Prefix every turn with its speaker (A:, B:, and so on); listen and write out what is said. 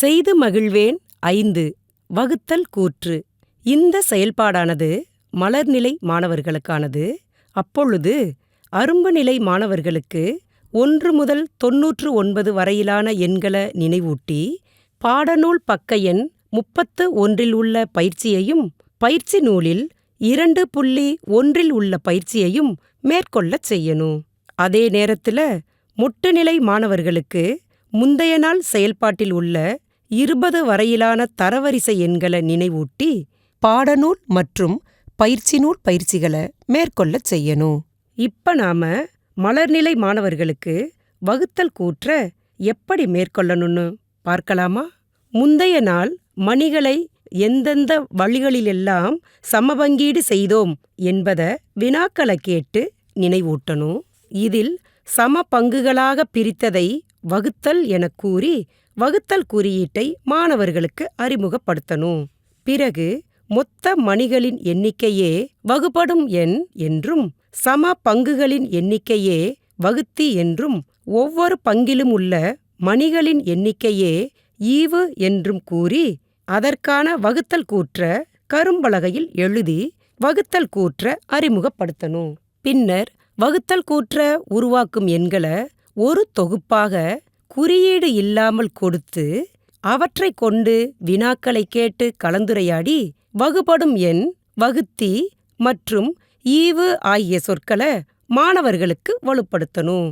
A: செய்து மகிழ்வேன் ஐந்து வகுத்தல் கூற்று. இந்த செயல்பாடானது மலர்நிலை மாணவர்களுக்கானது. அப்பொழுது அரும்புநிலை மாணவர்களுக்கு ஒன்று முதல் தொன்னூற்று ஒன்பது வரையிலான எண்கள நினைவூட்டி பாடநூல் பக்க எண் முப்பத்து ஒன்றில் உள்ள பயிற்சியையும் பயிற்சி நூலில் இரண்டு புள்ளி ஒன்றில் உள்ள பயிற்சியையும் மேற்கொள்ளச் செய்யணும். அதே நேரத்துல முட்டுநிலை மாணவர்களுக்கு முந்தைய நாள் செயல்பாட்டில் உள்ள இருபது வரையிலான தரவரிசை எண்களை நினைவூட்டி பாடநூல் மற்றும் பயிற்சி நூல் பயிற்சிகளை மேற்கொள்ளச் செய்யணும். இப்ப நாம மலர்நிலை மாணவர்களுக்கு வகுத்தல் கூற்ற எப்படி மேற்கொள்ளணும்னு பார்க்கலாமா? முந்தைய நாள் மணிகளை எந்தெந்த வழிகளிலெல்லாம் சமபங்கீடு செய்தோம் என்பத வினாக்களை கேட்டு நினைவூட்டணும். இதில் சம பங்குகளாக பிரித்ததை வகுத்தல் எனக் கூறி வகுத்தல் குறியீட்டை மாணவர்களுக்கு அறிமுகப்படுத்தணும். பிறகு மொத்த மணிகளின் எண்ணிக்கையே வகுபடும் எண் என்றும் சம பங்குகளின் எண்ணிக்கையே வகுத்தி என்றும் ஒவ்வொரு பங்கிலும் உள்ள மணிகளின் எண்ணிக்கையே ஈவு என்றும் கூறி அதற்கான வகுத்தல் கூற்ற கரும்பலகையில் எழுதி வகுத்தல் கூற்ற அறிமுகப்படுத்தணும். பின்னர் வகுத்தல் கூற்ற உருவாக்கும் எண்களை ஒரு தொகுப்பாக குறியீடு இல்லாமல் கொடுத்து அவற்றைக் கொண்டு வினாக்களை கேட்டு கலந்துரையாடி வகுபடும் எண் வகுத்தி மற்றும் ஈவு ஆகிய சொற்களை மாணவர்களுக்கு வலுப்படுத்தணும்.